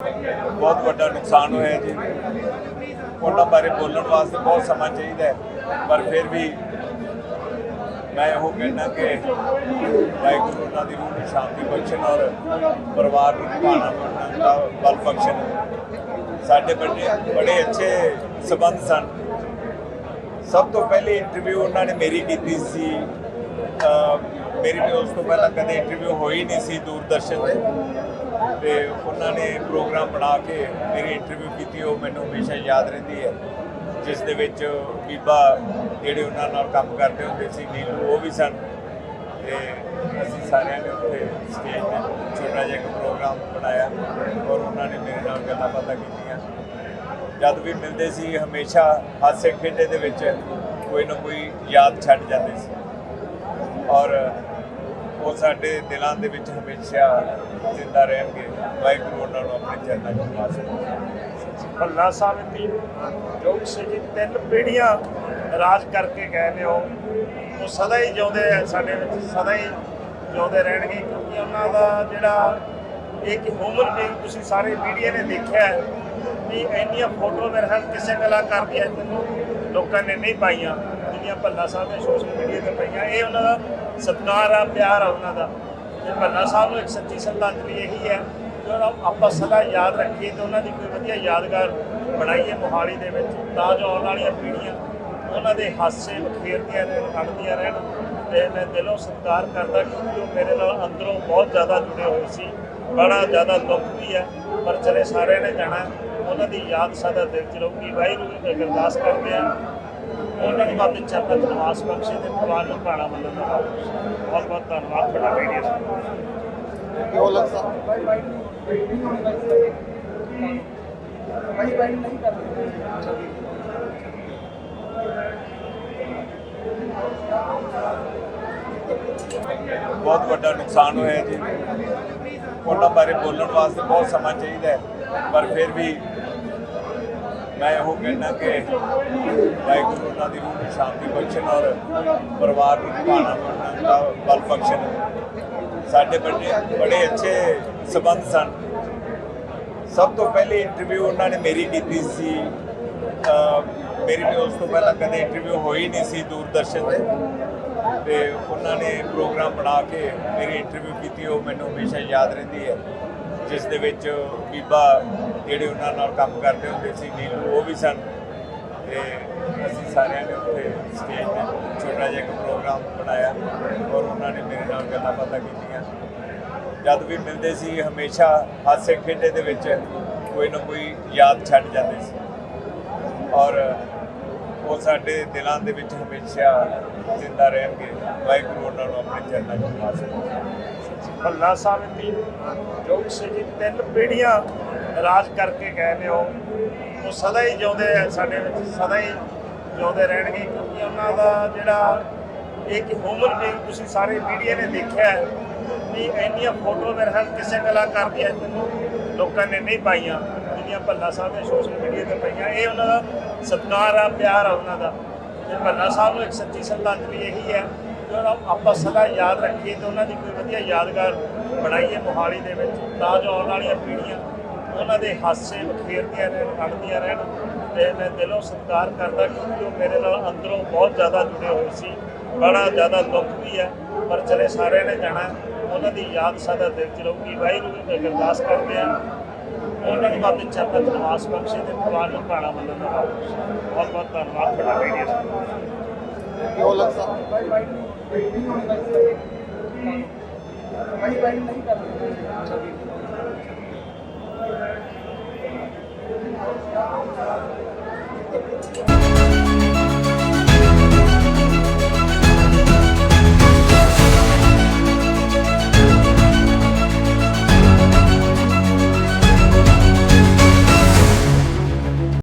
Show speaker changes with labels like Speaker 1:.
Speaker 1: ਬਹੁਤ ਵੱਡਾ ਨੁਕਸਾਨ ਹੋਇਆ ਜੀ। ਉਹਨਾਂ ਬਾਰੇ ਬੋਲਣ ਵਾਸਤੇ ਬਹੁਤ ਸਮਾਂ ਚਾਹੀਦਾ ਪਰ ਫਿਰ ਵੀ ਮੈਂ ਇਹੋ ਕਹਿਣਾ ਕਿ ਵਾਹਿਗੁਰੂ ਉਹਨਾਂ ਦੀ ਰੂਹ ਨੂੰ ਸ਼ਾਂਤੀ ਬਖਸ਼ਣ ਔਰ ਪਰਿਵਾਰ ਨੂੰ ਭਾਣਾ ਬਣਨ ਦਾ ਬਲ ਬਖਸ਼ਣ। ਸਾਡੇ ਬੜੇ ਬੜੇ ਅੱਛੇ ਸਬੰਧ ਸਨ। ਸਭ ਤੋਂ ਪਹਿਲੀ ਇੰਟਰਵਿਊ ਉਹਨਾਂ ਨੇ ਮੇਰੀ ਕੀਤੀ ਸੀ ਮੇਰੀ ਵੀ ਉਸ ਤੋਂ ਪਹਿਲਾਂ ਕਦੇ ਇੰਟਰਵਿਊ ਹੋਈ ਨਹੀਂ ਸੀ ਦੂਰਦਰਸ਼ਨ ਤੇ। ਤੇ ਉਹਨਾਂ ਨੇ ਪ੍ਰੋਗਰਾਮ ਬਣਾ ਕੇ ਮੇਰੀ ਇੰਟਰਵਿਊ ਕੀਤੀ, ਉਹ ਮੈਨੂੰ ਹਮੇਸ਼ਾ ਯਾਦ ਰਹਿੰਦੀ ਹੈ। ਜਿਸ ਦੇ ਵਿੱਚ ਬੀਬਾ ਜਿਹੜੇ ਉਹਨਾਂ ਨਾਲ ਕੰਮ ਕਰਦੇ ਹੁੰਦੇ ਸੀ, ਨੀਲੂ, ਉਹ ਵੀ ਸਨ। ਤੇ ਅਸੀਂ ਸਾਰਿਆਂ ਨੇ ਉੱਥੇ ਸਟੇਜ ਤੇ ਛੋਟਾ ਜਿਹਾ ਇੱਕ ਪ੍ਰੋਗਰਾਮ ਬਣਾਇਆ ਔਰ ਉਹਨਾਂ ਨੇ ਮੇਰੇ ਨਾਲ ਗੱਲਾਂ ਬਾਤਾਂ ਕੀਤੀਆਂ। ਜਦ ਵੀ ਮਿਲਦੇ ਸੀ, ਹਮੇਸ਼ਾ ਹਾਸੇ ਖੇਡੇ ਦੇ ਵਿੱਚ ਕੋਈ ਨਾ ਕੋਈ ਯਾਦ ਛੱਡ ਜਾਂਦੇ ਸੀ। ਔਰ ਉਹ ਸਾਡੇ ਦਿਲਾਂ ਦੇ ਵਿੱਚ ਹਮੇਸ਼ਾ ਜ਼ਿੰਦਾ ਰਹਿਣਗੇ। ਵਾਹਿਗੁਰੂ ਉਹਨਾਂ ਨੂੰ ਆਪਣੇ ਚਰਨਾਂ 'ਚ ਨਿਵਾਸ
Speaker 2: ਭੱਲਾ ਸਾਹਿਬ ਦੀ ਜੋ ਕਿਸੇ ਜੀ ਤਿੰਨ ਪੀੜ੍ਹੀਆਂ ਰਾਜ ਕਰਕੇ ਗਏ ਨੇ ਉਹ ਉਹ ਸਦਾ ਹੀ ਜਿਉਂਦੇ ਆ ਸਾਡੇ ਵਿੱਚ, ਸਦਾ ਹੀ ਜਿਉਂਦੇ ਰਹਿਣਗੇ ਕਿਉਂਕਿ ਉਹਨਾਂ ਦਾ ਜਿਹੜਾ ਇੱਕ ਹਿਊਮਨ ਬੀਇੰਗ ਤੁਸੀਂ ਸਾਰੇ ਮੀਡੀਆ ਨੇ ਦੇਖਿਆ ਵੀ ਇੰਨੀਆਂ ਫੋਟੋ ਮੇਰੇ ਖਿਆਲ ਕਿਸੇ ਕਲਾਕਾਰ ਦੀਆਂ। ਲੋਕਾਂ ਨੇ ਨਹੀਂ ਪਾਈਆਂ, ਜਿਹੜੀਆਂ ਭੱਲਾ ਸਾਹਿਬ ਨੇ ਸੋਸ਼ਲ ਮੀਡੀਆ ਤੇ ਪਾਈਆਂ, ਇਹ ਉਹਨਾਂ ਦਾ ਸਤਿਕਾਰ ਆ, ਪਿਆਰ ਆ ਉਹਨਾਂ ਦਾ। ਤੇ ਭੱਲਾ ਸਾਹਿਬ ਨੂੰ ਇੱਕ ਸੱਚੀ ਸ਼ਰਧਾਂਜਲੀ ਇਹੀ ਹੈ ਕਿ ਉਹਨਾਂ ਨੂੰ ਆਪਾਂ ਸਦਾ ਯਾਦ ਰੱਖੀਏ ਤੇ ਉਹਨਾਂ ਦੀ ਕੋਈ ਵਧੀਆ ਯਾਦਗਾਰ ਬਣਾਈਏ ਮੋਹਾਲੀ ਦੇ ਵਿੱਚ। ਤਾਂ ਜੋ ਆਉਣ ਵਾਲੀਆਂ ਪੀੜ੍ਹੀਆਂ ਉਹਨਾਂ ਦੇ ਹਾਸੇ ਬਖੇਰਦੀਆਂ ਰਹਿਣ ਕੱਢਦੀਆਂ ਰਹਿਣ ਤੇ ਮੈਂ ਦਿਲੋਂ ਸਤਿਕਾਰ ਕਰਦਾ ਕਿਉਂਕਿ ਉਹ ਮੇਰੇ ਨਾਲ ਅੰਦਰੋਂ ਬਹੁਤ ਜ਼ਿਆਦਾ ਜੁੜੇ ਹੋਏ ਸੀ। ਬੜਾ ਜ਼ਿਆਦਾ ਦੁੱਖ ਵੀ ਹੈ, ਪਰ ਚਲੇ ਸਾਰਿਆਂ ਨੇ ਜਾਣਾ। ਉਹਨਾਂ ਦੀ ਯਾਦ ਸਦਾ ਦਿਲ 'ਚ ਰਹੂਗੀ। ਵਾਹਿਗੁਰੂ ਜੀ ਅੱਗੇ ਅਰਦਾਸ ਕਰਦੇ ਆ ਉਹਨਾਂ ਨੂੰ ਆਪਣੇ ਚਰਨਾਂ 'ਚ ਨਿਵਾਸ ਬਖਸ਼ੇ ਤੇ ਪਰਿਵਾਰ ਨੂੰ ਭਾਣਾ ਮੰਨਣ ਦਾ ਬਹੁਤ ਬਹੁਤ ਧੰਨਵਾਦ ਤੁਹਾਡਾ ਮੀਡੀਆ ਦਾ।
Speaker 3: ਕਿਉਂ ਲੱਗਦਾ
Speaker 1: ਬਹੁਤ ਵੱਡਾ ਨੁਕਸਾਨ ਹੋਇਆ ਜੀ। ਉਹਨਾਂ ਬਾਰੇ ਬੋਲਣ ਵਾਸਤੇ ਬਹੁਤ ਸਮਾਂ ਚਾਹੀਦਾ ਪਰ ਫਿਰ ਵੀ ਮੈਂ ਇਹੋ ਕਹਿਣਾ ਕਿ ਵਾਹਿਗੁਰੂ ਉਹਨਾਂ ਦੀ ਰੂਹ ਨੂੰ ਸ਼ਾਂਤੀ ਬਖਸ਼ਣ ਔਰ ਪਰਿਵਾਰ ਨੂੰ ਭਾਣਾ ਬਣਨ ਦਾ ਬਲ ਬਖਸ਼ਣ। ਸਾਡੇ ਬੜੇ ਬੜੇ ਅੱਛੇ ਸਬੰਧ ਸਨ। ਸਭ ਤੋਂ ਪਹਿਲੀ ਇੰਟਰਵਿਊ ਉਹਨਾਂ ਨੇ ਮੇਰੀ ਕੀਤੀ ਸੀ। ਮੇਰੀ ਵੀ ਉਸ ਤੋਂ ਪਹਿਲਾਂ ਕਦੇ ਇੰਟਰਵਿਊ ਹੋਈ ਨਹੀਂ ਸੀ ਦੂਰਦਰਸ਼ਨ ਤੇ। ਤੇ ਉਹਨਾਂ ਨੇ ਪ੍ਰੋਗਰਾਮ ਬਣਾ ਕੇ ਮੇਰੀ ਇੰਟਰਵਿਊ ਕੀਤੀ, ਉਹ ਮੈਨੂੰ ਹਮੇਸ਼ਾ ਯਾਦ ਰਹਿੰਦੀ ਹੈ। ਜਿਸ ਦੇ ਵਿੱਚ ਬੀਬਾ ਜਿਹੜੇ ਉਹਨਾਂ ਨਾਲ ਕੰਮ ਕਰਦੇ ਹੁੰਦੇ ਸੀ, ਨੀਲੂ, ਉਹ ਵੀ ਸਨ। ਤੇ ਅਸੀਂ ਸਾਰਿਆਂ ਨੇ ਉੱਥੇ ਸਟੇਜ ਤੇ ਛੋਟਾ ਜਿਹਾ ਇੱਕ ਪ੍ਰੋਗਰਾਮ ਬਣਾਇਆ ਔਰ ਉਹਨਾਂ ਨੇ ਮੇਰੇ ਨਾਲ ਗੱਲਾਂ ਬਾਤਾਂ ਕੀਤੀਆਂ। ਜਦ ਵੀ ਮਿਲਦੇ ਸੀ, ਹਮੇਸ਼ਾ ਹਾਸੇ ਖੇਡੇ ਦੇ ਵਿੱਚ ਕੋਈ ਨਾ ਕੋਈ ਯਾਦ ਛੱਡ ਜਾਂਦੇ ਸੀ। ਔਰ ਉਹ ਸਾਡੇ ਦਿਲਾਂ ਦੇ ਵਿੱਚ ਹਮੇਸ਼ਾ ਜ਼ਿੰਦਾ ਰਹਿਣਗੇ। ਵਾਹਿਗੁਰੂ ਉਹਨਾਂ ਨੂੰ ਆਪਣੇ ਚਰਨਾਂ 'ਚ ਨਿਵਾਸ
Speaker 2: ਭੱਲਾ ਸਾਹਿਬ ਦੀ ਜੋ ਕਿਸੇ ਜੀ ਤਿੰਨ ਪੀੜ੍ਹੀਆਂ ਰਾਜ ਕਰਕੇ ਗਏ ਨੇ ਉਹ। ਉਹ ਸਦਾ ਹੀ ਜਿਉਂਦੇ ਆ ਸਾਡੇ ਵਿੱਚ, ਸਦਾ ਹੀ ਜਿਉਂਦੇ ਰਹਿਣਗੇ ਕਿਉਂਕਿ ਉਹਨਾਂ ਦਾ ਜਿਹੜਾ ਇੱਕ ਹਿਊਮਨ ਬੀਇੰਗ ਤੁਸੀਂ ਸਾਰੇ ਮੀਡੀਆ ਨੇ ਦੇਖਿਆ ਹੈ ਵੀ ਇੰਨੀਆਂ ਫੋਟੋ ਮੇਰੇ ਖਿਆਲ ਕਿਸੇ ਕਲਾਕਾਰ ਦੀਆਂ ਲੋਕਾਂ ਨੇ ਨਹੀਂ ਪਾਈਆਂ ਜਿਹੜੀਆਂ ਭੱਲਾ ਸਾਹਿਬ ਨੇ ਸੋਸ਼ਲ ਮੀਡੀਆ ਤੇ ਪਾਈਆਂ। ਇਹ ਉਹਨਾਂ ਦਾ ਸਤਿਕਾਰ ਆ, ਪਿਆਰ ਆ ਉਹਨਾਂ ਦਾ। ਤੇ ਭੱਲਾ ਸਾਹਿਬ ਨੂੰ ਇੱਕ ਸੱਚੀ ਸ਼ਰਧਾਂਜਲੀ ਇਹੀ ਹੈ, ਕਿ ਉਹਨਾਂ ਆਪਾਂ ਸਦਾ ਯਾਦ ਰੱਖੀਏ ਤੇ ਉਹਨਾਂ ਦੀ ਕੋਈ ਵਧੀਆ ਯਾਦਗਾਰ ਬਣਾਈਏ ਮੋਹਾਲੀ ਦੇ ਵਿੱਚ। ਤਾਂ ਜੋ ਆਉਣ ਵਾਲੀਆਂ ਪੀੜ੍ਹੀਆਂ, ਉਹਨਾਂ ਦੇ ਹਾਸੇ ਬਖੇਰਦੀਆਂ ਰਹਿਣ ਕੱਢਦੀਆਂ ਰਹਿਣ ਤੇ ਮੈਂ ਦਿਲੋਂ ਸਤਿਕਾਰ ਕਰਦਾ ਕਿਉਂਕਿ ਉਹ ਮੇਰੇ ਨਾਲ ਅੰਦਰੋਂ ਬਹੁਤ ਜ਼ਿਆਦਾ ਜੁੜੇ ਹੋਏ ਸੀ। ਬੜਾ ਜ਼ਿਆਦਾ ਦੁੱਖ ਵੀ ਹੈ, ਪਰ ਚਲੇ ਸਾਰਿਆਂ ਨੇ ਜਾਣਾ। ਉਹਨਾਂ ਦੀ ਯਾਦ ਸਦਾ ਦਿਲ 'ਚ ਰਹੂਗੀ। ਵਾਹਿਗੁਰੂ ਜੀ ਅਰਦਾਸ ਕਰਦੇ ਆ ਉਹਨਾਂ ਨੂੰ ਆਪਣੇ ਚਰਨਾਂ ਨਿਵਾਸ ਬਖਸ਼ੇ ਤੇ ਪਰਿਵਾਰ ਨੂੰ ਭਾਣਾ ਮੰਨਣ ਦਾ ਬਹੁਤ ਬਹੁਤ ਧੰਨਵਾਦ ਤੁਹਾਡਾ ਮੀਡੀਆ ਦਾ।
Speaker 3: ਕਿਉਂ ਲੱਗਦਾ